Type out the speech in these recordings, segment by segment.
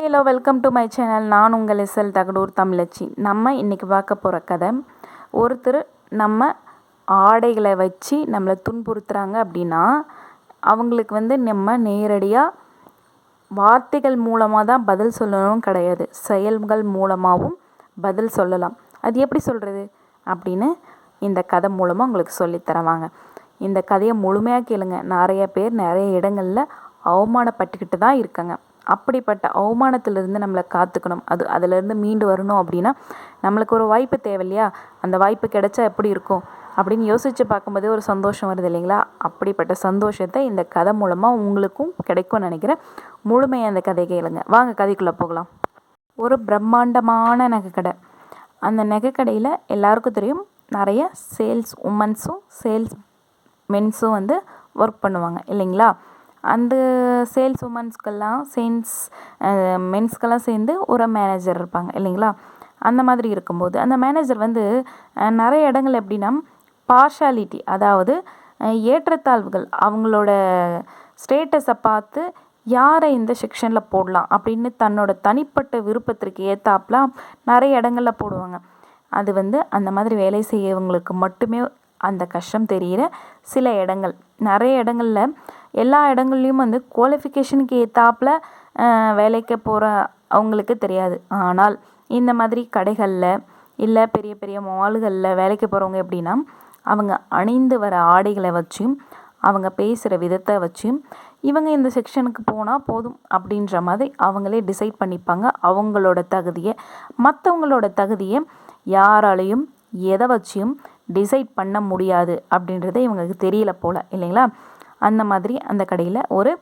Hello welcome to my channel. நான் உங்கள் SL Thagadur தமிழச்சி. நம்ம இன்றைக்கி பார்க்க போகிற கதை ஒருத்தர் நம்ம ஆடைகளை வச்சு நம்மளை துன்புறுத்துகிறாங்க அப்படின்னா அவங்களுக்கு வந்து நம்ம நேரடியாக வார்த்தைகள் மூலமாக தான் பதில் சொல்லணும் கிடையாது. செயல்கள் மூலமாகவும் பதில் சொல்லலாம். அது எப்படி சொல்கிறது அப்படின்னு இந்த கதை மூலமாக உங்களுக்கு சொல்லித்தரவாங்க இந்த கதையை முழுமையாக கேளுங்க. நிறைய பேர் நிறைய இடங்களில் அவமானப்பட்டுக்கிட்டு தான் இருக்காங்க. அப்படிப்பட்ட அவமானத்திலிருந்து நம்மளை காத்துக்கணும். அது அதிலேருந்து மீண்டு வரணும் அப்படின்னா நம்மளுக்கு ஒரு வாய்ப்பு தேவை இல்லையா அந்த வாய்ப்பு கிடைச்சா எப்படி இருக்கும்? அப்படின்னு யோசித்து பார்க்கும்போதே ஒரு சந்தோஷம் வருது இல்லைங்களா? அப்படிப்பட்ட சந்தோஷத்தை இந்த கதை மூலமாக உங்களுக்கும் கிடைக்கும்னு நினைக்கிறேன். முழுமையாக அந்த கதை கேளுங்க. வாங்க கதைக்குள்ளே போகலாம். ஒரு பிரம்மாண்டமான நகைக்கடை. அந்த நகைக்கடையில் எல்லாருக்கும் தெரியும் நிறைய சேல்ஸ் உமன்ஸும் சேல்ஸ் மென்ஸும் வந்து ஒர்க் பண்ணுவாங்க இல்லைங்களா? அந்த சேல்ஸ் உமன்ஸ்க்கெல்லாம் சேல்ஸ் மென்ஸ்க்கெல்லாம் சேர்ந்து ஒரு மேனேஜர் இருப்பாங்க இல்லைங்களா? அந்த மாதிரி இருக்கும்போது அந்த மேனேஜர் வந்து நிறைய இடங்கள் எப்படின்னா பார்ஷாலிட்டி அதாவது ஏற்றத்தாழ்வுகள் அவங்களோட ஸ்டேட்டஸை பார்த்து யாரை இந்த செக்ஷனில் போடலாம் அப்படின்னு தன்னோட தனிப்பட்ட விருப்பத்திற்கு ஏற்றாப்புலாம் நிறைய இடங்களில் போடுவாங்க. அது வந்து அந்த மாதிரி வேலை செய்யவங்களுக்கு மட்டுமே அந்த கஷ்டம் தெரிகிற சில இடங்கள். நிறைய இடங்களில் எல்லா இடங்கள்லையும் வந்து குவாலிஃபிகேஷனுக்கு ஏற்றாப்புல வேலைக்கு போகிற அவங்களுக்கு தெரியாது. ஆனால் இந்த மாதிரி கடைகளில் இல்லை பெரிய பெரிய மால்களில் வேலைக்கு போகிறவங்க எப்படின்னா அவங்க அணிந்து வர ஆடைகளை வச்சும் அவங்க பேசுகிற விதத்தை வச்சும் இவங்க இந்த செக்ஷனுக்கு போனால் போதும் அப்படின்ற மாதிரி அவங்களே டிசைட் பண்ணிப்பாங்க. அவங்களோட தகுதியை மற்றவங்களோட தகுதியை யாராலையும் எதை வச்சியும் டிசைட் பண்ண முடியாது அப்படின்றது இவங்களுக்கு தெரியல போல் இல்லைங்களா? அந்த மாதிரி அந்த கடையில் ஒரு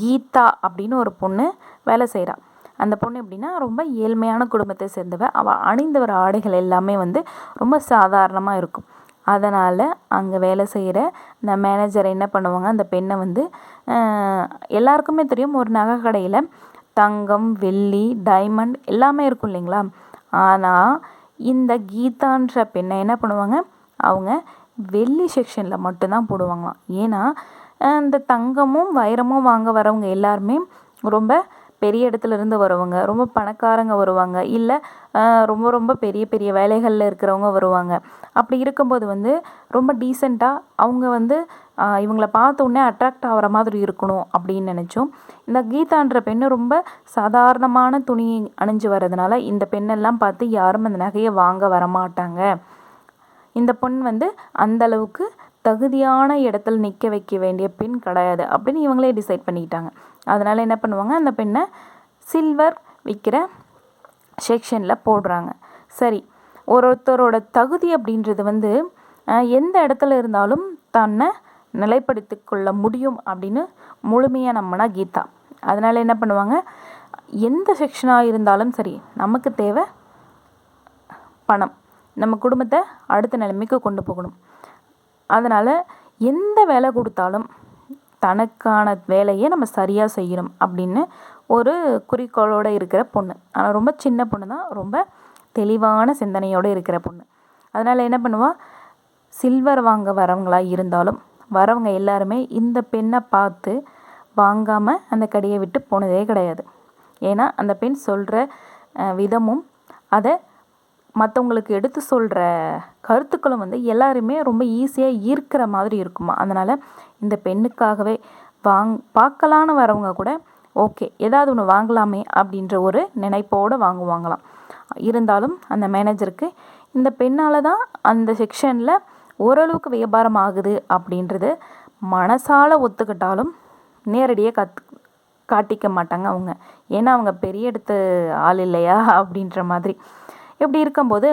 கீதா அப்படின்னு ஒரு பொண்ணு வேலை செய்கிறா அந்த பொண்ணு எப்படின்னா ரொம்ப ஏழ்மையான குடும்பத்தை சேர்ந்தவ. அவள் அணிந்து வர ஆடைகள் எல்லாமே வந்து ரொம்ப சாதாரணமாக இருக்கும். அதனால் அங்கே வேலை செய்கிற இந்த மேனேஜர் என்ன பண்ணுவாங்க அந்த பெண்ணை வந்து எல்லாருக்குமே தெரியும். ஒரு நகை கடையில் தங்கம் வெள்ளி டைமண்ட் எல்லாமே இருக்கும் இல்லைங்களா? ஆனால் இந்த கீதான்ற பெண்ணை என்ன பண்ணுவாங்க? அவங்க வெள்ளி செக்ஷனில் மட்டும்தான் போடுவாங்களாம். ஏன்னா இந்த தங்கமும் வைரமும் வாங்க வரவங்க எல்லாருமே ரொம்ப பெரிய இடத்துல இருந்து வரவங்க ரொம்ப பணக்காரங்க வருவாங்க இல்லை ரொம்ப ரொம்ப பெரிய பெரிய வேலைகளில் இருக்கிறவங்க வருவாங்க. அப்படி இருக்கும்போது வந்து ரொம்ப டீசெண்டாக அவங்க வந்து இவங்களை இவங்கள பார்த்த உடனே அட்ராக்ட் ஆகிற மாதிரி இருக்கணும் அப்படின்னு நினச்சோம். இந்த கீதான்ற பெண்ணு ரொம்ப சாதாரணமான துணி அணிஞ்சு வர்றதுனால இந்த பெண்ணெல்லாம் பார்த்து யாரும் அந்த நகையை வாங்க வரமாட்டாங்க. இந்த பொண் வந்து அந்த அளவுக்கு தகுதியான இடத்துல நிற்க வைக்க வேண்டிய பெண் கிடையாது அப்படின்னு இவங்களே டிசைட் பண்ணிக்கிட்டாங்க. அதனால் என்ன பண்ணுவாங்க? அந்த பெண்ணை சில்வர் விற்கிற செக்ஷனில் போடுறாங்க. சரி ஒருத்தரோட தகுதி அப்படின்றது வந்து எந்த இடத்துல இருந்தாலும் தன்னை நிலைப்படுத்தி கொள்ள முடியும் அப்படின்னு முழுமையாக நம்மனா கீதா. அதனால் என்ன பண்ணுவாங்க? எந்த செக்ஷனாக இருந்தாலும் சரி நமக்கு தேவை பணம். நம்ம குடும்பத்தை அடுத்த நிலைமைக்கு கொண்டு போகணும். அதனால் எந்த வேலை கொடுத்தாலும் தனக்கான வேலையை நம்ம சரியாக செய்யணும் அப்படின்னு ஒரு குறிக்கோளோடு இருக்கிற பொண்ணு. ஆனால் ரொம்ப சின்ன பொண்ணு தான் ரொம்ப தெளிவான சிந்தனையோடு இருக்கிற பொண்ணு. அதனால் என்ன பண்ணுவா? சில்வர் வாங்க வரவங்களாக இருந்தாலும் வரவங்க எல்லாருமே இந்த பெண்ணை பார்த்து வாங்காமல் அந்த கடையை விட்டு போனதே கிடையாது. ஏன்னா அந்த பெண் சொல்கிற விதமும் அதை மற்றவங்களுக்கு எடுத்து சொல்கிற கருத்துக்களும் வந்து எல்லாருமே ரொம்ப ஈஸியாக ஈர்க்கிற மாதிரி இருக்குமா? அதனால் இந்த பெண்ணுக்காகவே வாங் பார்க்கலான்னு வரவங்க கூட ஓகே ஏதாவது ஒன்று வாங்கலாமே அப்படின்ற ஒரு நினைப்போடு வாங்குவாங்களாம். இருந்தாலும் அந்த மேனேஜருக்கு இந்த பெண்ணால் தான் அந்த செக்ஷனில் ஓரளவுக்கு வியாபாரம் ஆகுது அப்படின்றது மனசால் ஒத்துக்கிட்டாலும் நேரடியாக கத் காட்டிக்க மாட்டாங்க அவங்க. ஏன்னா அவங்க பெரிய இடத்து ஆள் இல்லையா? அப்படின்ற மாதிரி. இப்படி இருக்கும்போது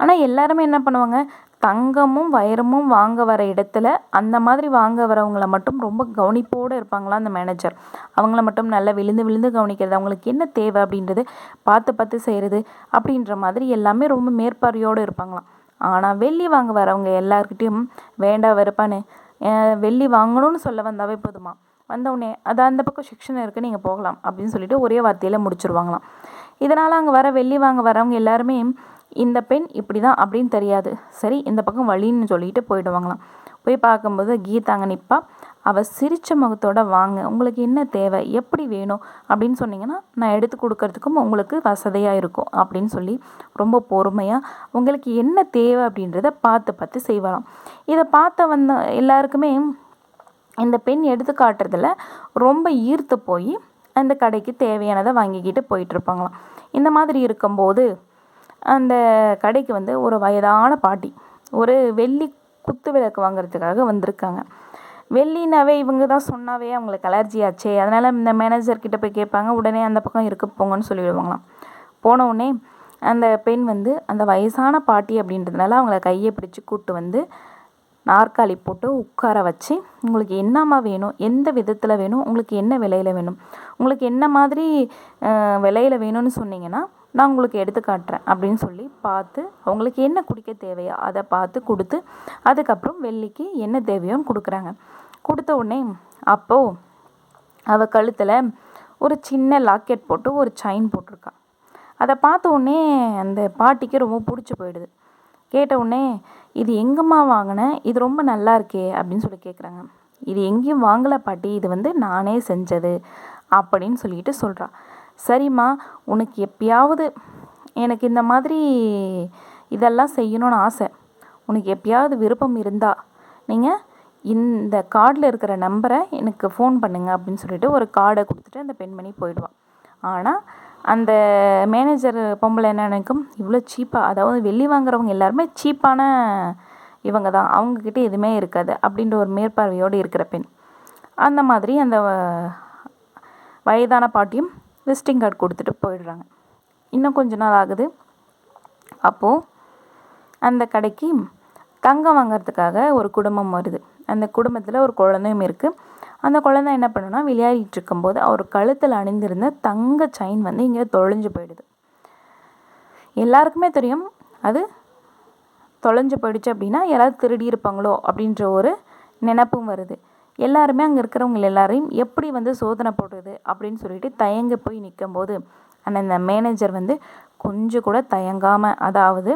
ஆனால் எல்லாருமே என்ன பண்ணுவாங்க? தங்கமும் வைரமும் வாங்க வர இடத்துல அந்த மாதிரி வாங்க வரவங்கள மட்டும் ரொம்ப கவனிப்போடு இருப்பாங்களா அந்த மேனேஜர் அவங்கள மட்டும் நல்லா விழுந்து விழுந்து கவனிக்கிறது அவங்களுக்கு என்ன தேவை அப்படின்றது பார்த்து பார்த்து செய்கிறது அப்படின்ற மாதிரி எல்லாமே ரொம்ப மேற்பார்வையோடு இருப்பாங்களாம். ஆனால் வெள்ளி வாங்க வரவங்க எல்லாருக்கிட்டேயும் வேண்டாம் வெறுப்பானே வெள்ளி வாங்கணும்னு சொல்ல வந்தாவே போதுமா? வந்தவுடனே அது அந்த பக்கம் செக்ஷன் இருக்குது நீங்கள் போகலாம் அப்படின்னு சொல்லிட்டு ஒரே வார்த்தையில் முடிச்சிருவாங்களாம். இதனால் அங்கே வர வெள்ளி வாங்க வரவங்க எல்லாருமே இந்த பெண் இப்படி தான் அப்படின்னு தெரியாது. சரி இந்த பக்கம் வழின்னு சொல்லிட்டு போயிடுவாங்களாம். போய் பார்க்கும்போது கீதா அங்கே நிற்பா அவள் சிரித்த முகத்தோட வாங்க உங்களுக்கு என்ன தேவை? எப்படி வேணும்? அப்படின்னு சொன்னீங்கன்னா நான் எடுத்து கொடுக்கறதுக்கும் உங்களுக்கு வசதியாக இருக்கும் அப்படின்னு சொல்லி ரொம்ப பொறுமையாக உங்களுக்கு என்ன தேவை? அப்படின்றத பார்த்து பார்த்து செய்வாராம் இதை பார்த்த வந்த எல்லாருக்குமே இந்த பெண் எடுத்து காட்டுறதில் ரொம்ப ஈர்த்து போய் அந்த கடைக்கு தேவையானதை வாங்கிக்கிட்டு போயிட்டுருப்பாங்களாம். இந்த மாதிரி இருக்கும்போது அந்த கடைக்கு வந்து ஒரு வயதான பாட்டி ஒரு வெள்ளி குத்து விளக்கு வாங்குறதுக்காக வந்திருக்காங்க. வெள்ளினாவே இவங்க தான் சொன்னாவே அவங்களுக்கு அலர்ஜி ஆச்சே அதனால் இந்த மேனேஜர்கிட்ட போய் கேட்பாங்க உடனே அந்த பக்கம் இருக்க போங்கன்னு சொல்லிவிடுவாங்களாம் போன உடனே அந்த பெண் வந்து அந்த வயசான பாட்டி அப்படின்றதுனால அவங்கள கையை பிடிச்சி கூப்பிட்டு வந்து நாற்காலி போட்டு உட்கார வச்சு உங்களுக்கு என்னம்மா வேணும்? எந்த விதத்தில் வேணும்? உங்களுக்கு என்ன விலையில் வேணும்? உங்களுக்கு என்ன மாதிரி விலையில் வேணும்னு சொன்னீங்கன்னா நான் உங்களுக்கு எடுத்து காட்டுறேன் அப்படின்னு சொல்லி பார்த்து அவங்களுக்கு என்ன குடிக்க தேவையோ அதை பார்த்து கொடுத்து அதுக்கப்புறம் வெள்ளிக்கு என்ன தேவையோன்னு கொடுக்குறாங்க. கொடுத்த உடனே அப்போது அவள் கழுத்தில் ஒரு சின்ன லாக்கெட் போட்டு ஒரு செயின் போட்டிருக்கா. அதை பார்த்த உடனே அந்த பாட்டிக்கு ரொம்ப பிடிச்சி போயிடுது. கேட்ட உடனே இது எங்கம்மா வாங்கினேன் இது ரொம்ப நல்லா இருக்கே அப்படின்னு சொல்லி கேட்குறாங்க இது எங்கேயும் வாங்கலை பாட்டி இது வந்து நானே செஞ்சது அப்படின்னு சொல்லிட்டு சொல்கிறா சரிம்மா உனக்கு எப்பயாவது எனக்கு இந்த மாதிரி இதெல்லாம் செய்யணும்னு ஆசை. உனக்கு எப்பயாவது விருப்பம் இருந்தால் நீங்கள் இந்த கார்டில் இருக்கிற நம்பரை எனக்கு ஃபோன் பண்ணுங்கள் அப்படின்னு சொல்லிட்டு ஒரு கார்டை கொடுத்துட்டு அந்த பெண்மணி போயிடுவாள் ஆனால் அந்த மேனேஜர் பொம்பளை என்ன நினைக்கும் இவ்வளோ சீப்பாக அதாவது வெள்ளி வாங்குறவங்க எல்லாருமே சீப்பான இவங்க தான் அவங்கக்கிட்ட எதுவுமே இருக்காது அப்படின்ற ஒரு மேற்பார்வையோடு இருக்கிற பெண். அந்த மாதிரி அந்த வயதான பாட்டியும் விசிட்டிங் கார்டு கொடுத்துட்டு போயிடுறாங்க. இன்னும் கொஞ்ச நாள் ஆகுது. அப்போது அந்த கடைக்கு தங்கம் வாங்கிறதுக்காக ஒரு குடும்பம் வருது. அந்த குடும்பத்தில் ஒரு குழந்தையும் இருக்குது அந்த குழந்தை என்ன பண்ணுன்னா விளையாடிட்டு இருக்கும்போது அவர் கழுத்தில் அணிந்திருந்த தங்க செயின் வந்து இங்கே தொலைஞ்சு போயிடுது. எல்லாருக்குமே தெரியும் அது தொலைஞ்சு போயிடுச்சு அப்படின்னா யாராவது திருடி இருப்பாங்களோ அப்படின்ற ஒரு நினப்பும் வருது. எல்லாருமே அங்கே இருக்கிறவங்க எல்லாரையும் எப்படி வந்து சோதனை போடுறது அப்படின்னு சொல்லிட்டு தயங்க போய் நிற்கும்போது ஆனால் இந்த மேனேஜர் வந்து கொஞ்சம் கூட தயங்காமல் அதாவது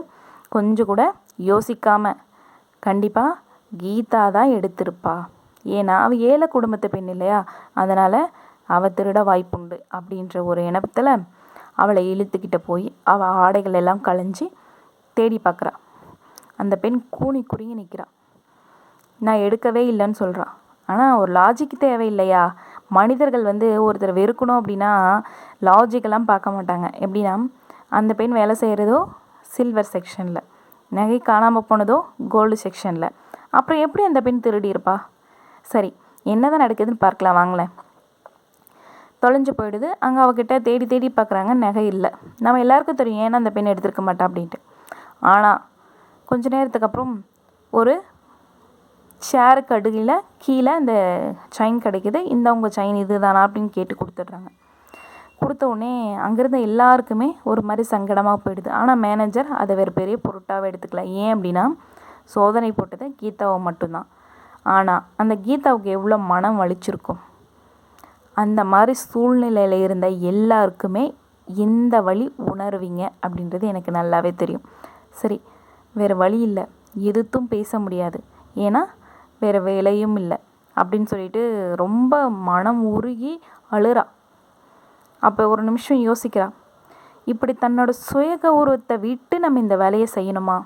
கொஞ்சம் கூட யோசிக்காமல் கண்டிப்பாக கீதா தான் எடுத்திருப்பா. ஏன்னா அவள் ஏழை குடும்பத்து பெண் இல்லையா? அதனால் அவள் திருட வாய்ப்புண்டு அப்படின்ற ஒரு இனத்தில் அவளை இழுத்துக்கிட்ட போய் அவள் ஆடைகள் எல்லாம் களைஞ்சி தேடி பார்க்குறா அந்த பெண் கூனி குறுங்கி நிற்கிறா நான் எடுக்கவே இல்லைன்னு சொல்கிறான் ஆனால் ஒரு லாஜிக் தேவையில்லையா? மனிதர்கள் வந்து ஒருத்தர் வெறுக்கணும் அப்படின்னா லாஜிக்கெல்லாம் பார்க்க மாட்டாங்க. எப்படின்னா அந்த பெண் வேலை செய்கிறதோ சில்வர் செக்ஷனில் நகை காணாமல் போனதோ கோல்டு செக்ஷனில் அப்புறம் எப்படி அந்த பெண் திருடி இருப்பா? சரி என்ன தான் நடக்குதுன்னு பார்க்கலாம் வாங்களேன். தொலைஞ்சு போயிடுது. அங்கே அவகிட்ட தேடி தேடி பார்க்குறாங்க நகை இல்லை. நம்ம எல்லாருக்கும் தெரியும் ஏன்னா அந்த பெண் எடுத்திருக்க மாட்டா அப்படின்ட்டு. ஆனால் கொஞ்ச நேரத்துக்கு அப்புறம் ஒரு ஷேருக்கு அடியில் கீழே அந்த செயின் கிடைக்கிது. இந்த உங்கள் செயின் இது தானா அப்படின்னு கேட்டு கொடுத்துட்றாங்க. கொடுத்த உடனே அங்கேருந்த எல்லாருக்குமே ஒரு மாதிரி சங்கடமாக போயிடுது. ஆனால் மேனேஜர் அதை வேறு பெரிய பொருட்டாக எடுத்துக்கல. ஏன் அப்படின்னா சோதனை போட்டது கீதாவை மட்டும்தான். ஆனால் அந்த கீதாவுக்கு எவ்வளோ மனம் வலிச்சிருக்கும்? அந்த மாதிரி சூழ்நிலையில் இருந்த எல்லாருக்குமே இந்த வழி உணர்வீங்க அப்படின்றது எனக்கு நல்லாவே தெரியும். சரி வேறு வழி இல்லை. எதுத்தும் பேச முடியாது. ஏன்னா வேறு வேலையும் இல்லை. அப்படின்னு சொல்லிட்டு ரொம்ப மனம் உருகி அழுறா. அப்போ ஒரு நிமிஷம் யோசிக்கிறா. இப்படி தன்னோட சுய கௌரவத்தை விட்டு நம்ம இந்த வேலையை செய்யணுமா?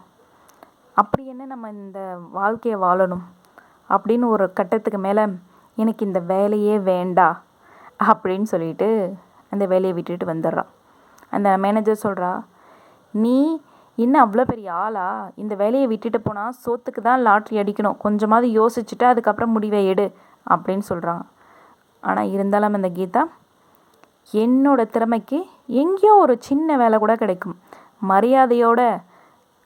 அப்படி என்ன நம்ம இந்த வாழ்க்கையை வாழணும்? அப்படின்னு ஒரு கட்டத்துக்கு மேலே எனக்கு இந்த வேலையே வேண்டா அப்படின்னு சொல்லிட்டு அந்த வேலையை விட்டுட்டு வந்துடுறான் அந்த மேனேஜர் சொல்கிறா நீ இன்னும் அவ்வளோ பெரிய ஆளா? இந்த வேலையை விட்டுட்டு போனால் சோத்துக்கு தான் லாட்ரி அடிக்கணும். கொஞ்சமாவது யோசிச்சுட்டு அதுக்கப்புறம் முடிவை எடு அப்படின்னு சொல்கிறான் ஆனால் இருந்தாலும் அந்த கீதா என்னோட திறமைக்கு எங்கேயோ ஒரு சின்ன வேலை கூட கிடைக்கும். மரியாதையோட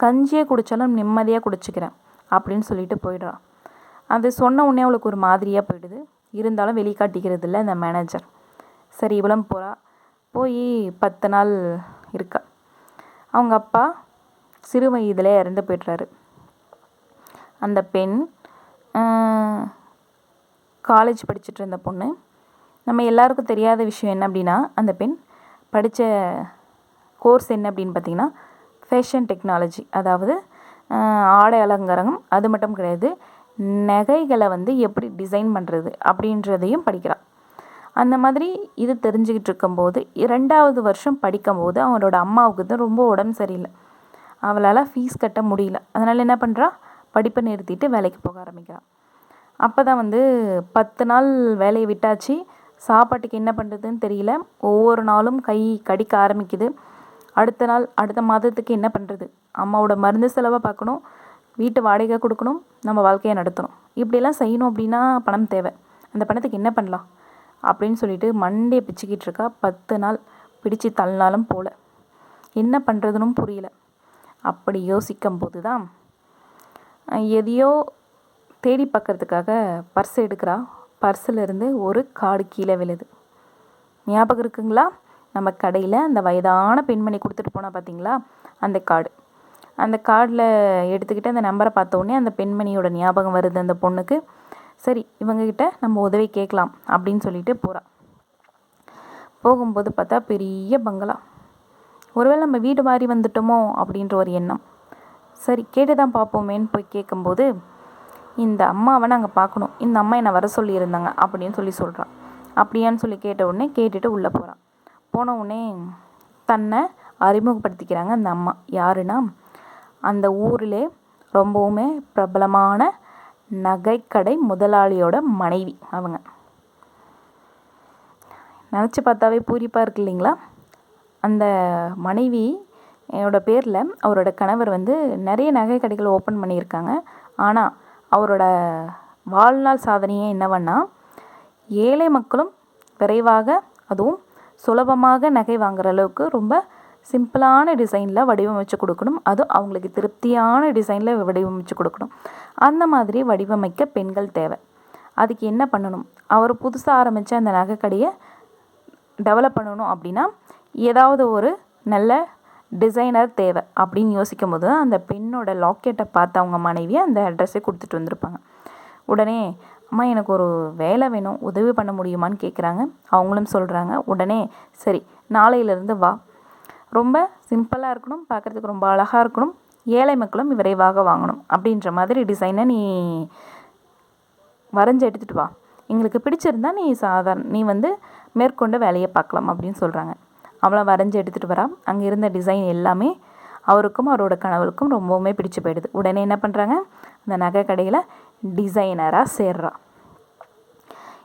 கஞ்சியே குடித்தாலும் நிம்மதியாக குடிச்சிக்கிறேன் அப்படின்னு சொல்லிட்டு போயிடுறான் அது சொன்ன உடனே அவளுக்கு ஒரு மாதிரியாக போயிடுது. இருந்தாலும் வெளிக்காட்டிக்கிறது இல்லை இந்த மேனேஜர் சரி இவளும் போகிறா போய் பத்து நாள் இருக்கா. அவங்க அப்பா சிறு வயதில் இறந்து போய்ட்றாரு. அந்த பெண் காலேஜ் படிச்சுட்டு இருந்த பொண்ணு. நம்ம எல்லாருக்கும் தெரியாத விஷயம் என்ன அப்படின்னா அந்த பெண் படித்த கோர்ஸ் என்ன அப்படின்னு பார்த்திங்கன்னா ஃபேஷன் டெக்னாலஜி அதாவது ஆடை அலங்காரம். அது மட்டும் கிடையாது. நகைகளை வந்து எப்படி டிசைன் பண்ணுறது அப்படின்றதையும் படிக்கிறாள் அந்த மாதிரி இது தெரிஞ்சுக்கிட்டு இருக்கும்போது இரண்டாவது வருஷம் படிக்கும்போது அவனோட அம்மாவுக்கு தான் ரொம்ப உடம்பு சரியில்லை. அவளால் ஃபீஸ் கட்ட முடியல. அதனால் என்ன பண்ணுறா படிப்பை நிறுத்திட்டு வேலைக்கு போக ஆரம்பிக்கிறான். அப்போ தான் வந்து பத்து நாள் வேலையை விட்டாச்சு. சாப்பாட்டுக்கு என்ன பண்ணுறதுன்னு தெரியல. ஒவ்வொரு நாளும் கை கடிக்க ஆரம்பிக்குது. அடுத்த நாள் அடுத்த மாதத்துக்கு என்ன பண்ணுறது அம்மாவோட மருந்து செலவை பார்க்கணும். வீட்டு வாடகை கொடுக்கணும் நம்ம வாழ்க்கையை நடத்தணும். இப்படியெல்லாம் செய்யணும் அப்படின்னா பணம் தேவை. அந்த பணத்துக்கு என்ன பண்ணலாம்? அப்படின்னு சொல்லிட்டு மண்டையை பிச்சுக்கிட்டு இருக்கா. பத்து நாள் பிடிச்சு தள்ளினாலும் போல. என்ன பண்ணுறதுனும் புரியல. அப்படி யோசிக்கும் போது தான் எதையோ தேடி பார்க்கறதுக்காக பர்ஸ் எடுக்கிறா. பர்ஸிலிருந்து ஒரு காடு கீழே விழுது. ஞாபகம் இருக்குங்களா? நம்ம கடையில் அந்த வயதான பெண்மணி கொடுத்துட்டு போனால் பார்த்தீங்களா அந்த காடு. அந்த கார்டில் எடுத்துக்கிட்டு அந்த நம்பரை பார்த்த உடனே அந்த பெண்மணியோட ஞாபகம் வருது அந்த பொண்ணுக்கு. சரி இவங்கக்கிட்ட நம்ம உதவி கேட்கலாம் அப்படின்னு சொல்லிட்டு போகிறா போகும்போது பார்த்தா பெரிய பங்களா. ஒருவேளை நம்ம வீடு மாறி வந்துட்டோமோ அப்படின்ற ஒரு எண்ணம். சரி கேட்டு தான் பார்ப்போமேன்னு போய் கேட்கும்போது இந்த அம்மாவை நாங்கள் பார்க்கணும். இந்த அம்மா என்னை வர சொல்லியிருந்தாங்க அப்படின்னு சொல்லி சொல்கிறான் அப்படியான்னு சொல்லி கேட்ட உடனே கேட்டுட்டு உள்ளே போகிறான் போன உடனே தன்னை அறிமுகப்படுத்திக்கிறாங்க அந்த அம்மா. யாருன்னா அந்த ஊரிலே ரொம்பவுமே பிரபலமான நகைக்கடை முதலாளியோட மனைவி அவங்க. நினச்சி பார்த்தாவே பூரிப்பாக இருக்கு இல்லைங்களா? அந்த மனைவி என்னோட பேரில் அவரோட கணவர் வந்து நிறைய நகை கடைகள் ஓப்பன் பண்ணியிருக்காங்க. ஆனால் அவரோட வாழ்நாள் சாதனையே என்னவன்னா ஏழை மக்களும் விரைவாக அதுவும் சுலபமாக நகை வாங்குற அளவுக்கு ரொம்ப சிம்பிளான டிசைனில் வடிவமைச்சு கொடுக்கணும். அதுவும் அவங்களுக்கு திருப்தியான டிசைனில் வடிவமைச்சு கொடுக்கணும். அந்த மாதிரி வடிவமைக்க பெண்கள் தேவை. அதுக்கு என்ன பண்ணணும்? அவர் புதுசாக ஆரம்பித்த அந்த நகைக்கடையை டெவலப் பண்ணணும் அப்படின்னா ஏதாவது ஒரு நல்ல டிசைனர் தேவை அப்படின்னு யோசிக்கும் போது தான் அந்த பெண்ணோட லாக்கெட்டை பார்த்து அவங்க மனைவி அந்த அட்ரஸை கொடுத்துட்டு வந்திருப்பாங்க. உடனே அம்மா எனக்கு ஒரு வேலை வேணும். உதவி பண்ண முடியுமான்னு கேட்குறாங்க அவங்களும் சொல்கிறாங்க உடனே சரி நாளையிலேருந்து வா. ரொம்ப சிம்பிளாக இருக்கணும் பார்க்குறதுக்கு ரொம்ப அழகாக இருக்கணும் ஏழை மக்களும் விரைவாக வாங்கணும் அப்படின்ற மாதிரி டிசைனை நீ வரைஞ்சி எடுத்துகிட்டு வா. எங்களுக்கு பிடிச்சிருந்தா நீ சாதாரண நீ வந்து மேற்கொண்டு வேலையை பார்க்கலாம் அப்படின்னு சொல்கிறாங்க அவளை வரைஞ்சி எடுத்துகிட்டு வரா. அங்கே இருந்த டிசைன் எல்லாமே அவருக்கும் அவரோட கணவருக்கும் ரொம்பவுமே பிடிச்சு போயிடுது. உடனே என்ன பண்ணுறாங்க அந்த நகை கடையில் டிசைனராக சேர்றா.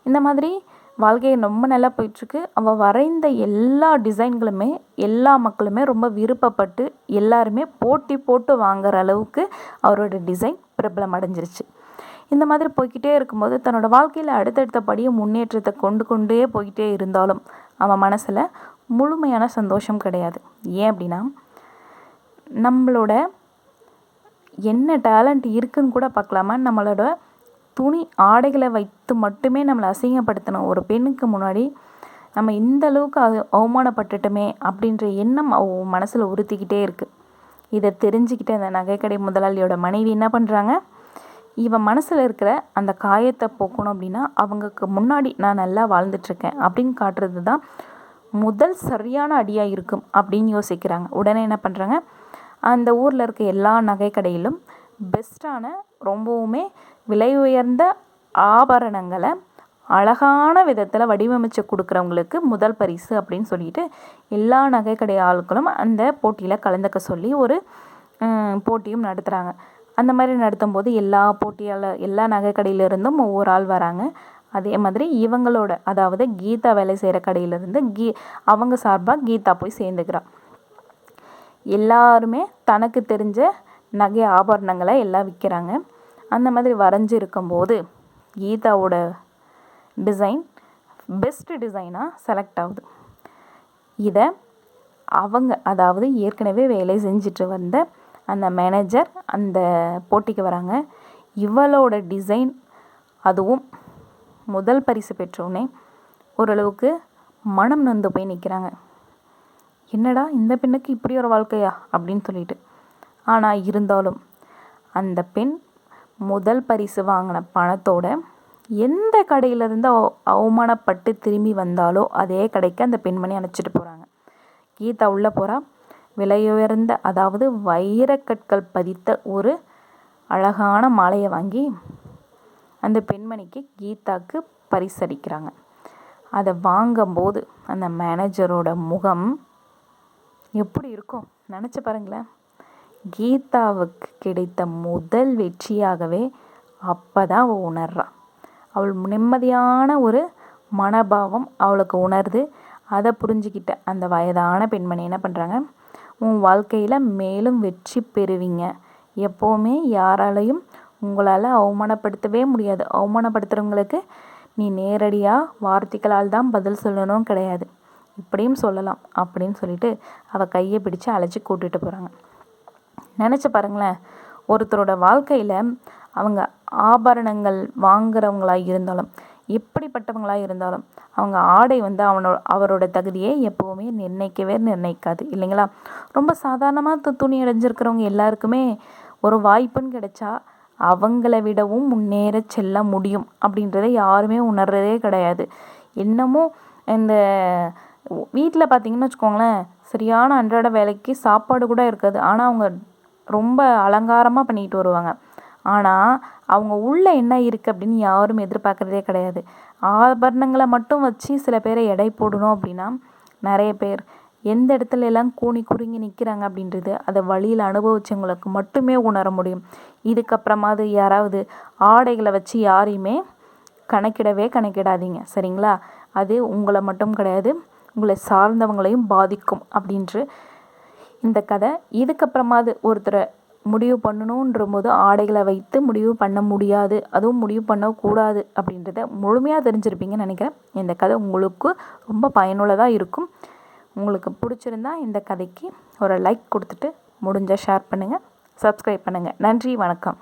இந்த மாதிரி வாழ்க்கை ரொம்ப நல்லா போயிட்டுருக்கு. அவள் வரைந்த எல்லா டிசைன்களுமே எல்லா மக்களுமே ரொம்ப விருப்பப்பட்டு எல்லாருமே போட்டி போட்டு வாங்குற அளவுக்கு அவரோட டிசைன் பிரபலம் அடைஞ்சிருச்சு. இந்த மாதிரி போய்கிட்டே இருக்கும்போது தன்னோட வாழ்க்கையில் அடுத்தடுத்த படியும் முன்னேற்றத்தை கொண்டு கொண்டே போய்கிட்டே இருந்தாலும் அவன் மனசில் முழுமையான சந்தோஷம் கிடையாது. ஏன் அப்படின்னா நம்மளோட என்ன டேலண்ட் இருக்குன்னு கூட பார்க்கலாமா? நம்மளோட துணி ஆடைகளை வைத்து மட்டுமே நம்மளை அசிங்கப்படுத்தணும். ஒரு பெண்ணுக்கு முன்னாடி நம்ம இந்த அளவுக்கு அவ அவமானப்பட்டுட்டோமே அப்படின்ற எண்ணம் அவ மனசில் உறுத்திக்கிட்டே இருக்குது இதை தெரிஞ்சுக்கிட்டு அந்த நகைக்கடை முதலாளியோட மனைவி என்ன பண்ணுறாங்க இவன் மனசில் இருக்கிற அந்த காயத்தை போக்கணும் அப்படின்னா அவங்களுக்கு முன்னாடி நான் நல்லா வாழ்ந்துட்டுருக்கேன் அப்படின்னு காட்டுறது தான் முதல் சரியான அடியாக இருக்கும் அப்படின்னு யோசிக்கிறாங்க. உடனே என்ன பண்ணுறாங்க அந்த ஊரில் இருக்க எல்லா நகைக்கடையிலும் பெஸ்ட்டான ரொம்பவுமே விலை உயர்ந்த ஆபரணங்களை அழகான விதத்தில் வடிவமைச்சு கொடுக்குறவங்களுக்கு முதல் பரிசு அப்படின்னு சொல்லிட்டு எல்லா நகைக்கடை ஆட்களும் அந்த போட்டியில் கலந்துக்க சொல்லி ஒரு போட்டியும் நடத்துகிறாங்க அந்த மாதிரி நடத்தும் போது எல்லா போட்டியாளர் எல்லா நகைக்கடையிலிருந்தும் ஒவ்வொரு ஆள் வராங்க. அதே மாதிரி இவங்களோட அதாவது கீதா வேலை செய்கிற கடையிலேருந்து கீ அவங்க சார்பாக கீதா போய் சேர்ந்துக்கிறா. எல்லாருமே தனக்கு தெரிஞ்ச நகை ஆபரணங்களை எல்லாம் விற்கிறாங்க அந்த மாதிரி வரைஞ்சி இருக்கும்போது கீதாவோட டிசைன் பெஸ்ட் டிசைனாக செலக்ட் ஆகுது. இதை அவங்க அதாவது ஏற்கனவே வேலை செஞ்சுட்டு வந்த அந்த மேனேஜர் அந்த போட்டிக்கு வராங்க. இவளோட டிசைன் அதுவும் முதல் பரிசு பெற்றோடனே ஓரளவுக்கு மனம் நொந்து போய் நிற்கிறாங்க என்னடா இந்த பெண்ணுக்கு இப்படி ஒரு வாழ்க்கையா? அப்படின்னு சொல்லிட்டு. ஆனால் இருந்தாலும் அந்த பெண் முதல் பரிசு வாங்கின பணத்தோட எந்த கடையிலேருந்து அவமானப்பட்டு திரும்பி வந்தாலோ அதே கடைக்கு அந்த பெண்மணி அணைச்சிட்டு போகிறாங்க கீதா உள்ளே போகிறா விலையுயர்ந்த அதாவது வைரக்கற்கள் பதித்த ஒரு அழகான மாலையை வாங்கி அந்த பெண்மணிக்கு கீதாக்கு பரிசளிக்கிறாங்க. அதை வாங்கும்போது அந்த மேனேஜரோட முகம் எப்படி இருக்கும்? நினச்சி பாருங்களேன். கீதாவுக்கு கிடைத்த முதல் வெற்றியாகவே அப்போ தான் அவள் உணர்றான் அவள் நிம்மதியான ஒரு மனபாவம் அவளுக்கு உணருது அதை புரிஞ்சுக்கிட்ட அந்த வயதான பெண்மணி என்ன பண்ணுறாங்க உன் வாழ்க்கையில் மேலும் வெற்றி பெறுவீங்க. எப்போவுமே யாராலையும் உங்களால் அவமானப்படுத்தவே முடியாது. அவமானப்படுத்துகிறவங்களுக்கு நீ நேரடியாக வார்த்தைகளால் தான் பதில் சொல்லணும் கிடையாது. இப்படியும் சொல்லலாம். அப்படின்னு சொல்லிட்டு அவள் கையை பிடிச்சு அழைச்சி கூட்டிகிட்டு போகிறாங்க நினச்சி பாருங்களேன். ஒருத்தரோட வாழ்க்கையில் அவங்க ஆபரணங்கள் வாங்குறவங்களாக இருந்தாலும் எப்படிப்பட்டவங்களாக இருந்தாலும் அவங்க ஆடை வந்து அவனோட அவரோட தகுதியை எப்போவுமே நிர்ணயிக்கவே நிர்ணயிக்காது இல்லைங்களா? ரொம்ப சாதாரணமாக துணி அடைஞ்சிருக்கிறவங்க எல்லாருக்குமே ஒரு வாய்ப்புன்னு கிடைச்சா அவங்கள விடவும் முன்னேற செல்ல முடியும் அப்படின்றத யாருமே உணர்றதே கிடையாது. இன்னமும் இந்த வீட்டில் பார்த்தீங்கன்னு வச்சுக்கோங்களேன் சரியான அன்றாட வேலைக்கு சாப்பாடு கூட இருக்காது. ஆனால் அவங்க ரொம்ப அலங்காரமாக பண்ணிக்கிட்டு வருவாங்க. ஆனால் அவங்க உள்ளே என்ன இருக்குது அப்படின்னு யாரும் எதிர்பார்க்குறதே கிடையாது. ஆபரணங்களை மட்டும் வச்சு சில பேரை எடை போடணும் அப்படின்னா நிறைய பேர் எந்த இடத்துல எல்லாம் கூனி குறுங்கி நிற்கிறாங்க அப்படின்றது அதை வழியில் அனுபவிச்சவங்களுக்கு மட்டுமே உணர முடியும். இதுக்கப்புறமாவது யாராவது ஆடைகளை வச்சு யாரையுமே கணக்கிடவே கணக்கிடாதீங்க. சரிங்களா? அது உங்களை மட்டும் கிடையாது உங்களை சார்ந்தவங்களையும் பாதிக்கும் அப்படின்று இந்த கதை. இதுக்கப்புறமாவது ஒருத்தரை முடிவு பண்ணணுன்ற போது ஆடைகளை வைத்து முடிவு பண்ண முடியாது. அதுவும் முடிவு பண்ணக்கூடாது அப்படின்றத முழுமையாக தெரிஞ்சிருப்பீங்கன்னு நினைக்கிறேன். இந்த கதை உங்களுக்கு ரொம்ப பயனுள்ளதாக இருக்கும். உங்களுக்கு பிடிச்சிருந்தா இந்த கதைக்கு ஒரு லைக் கொடுத்துட்டு முடிஞ்சால் ஷேர் பண்ணுங்கள் சப்ஸ்கிரைப் பண்ணுங்கள் நன்றி வணக்கம்.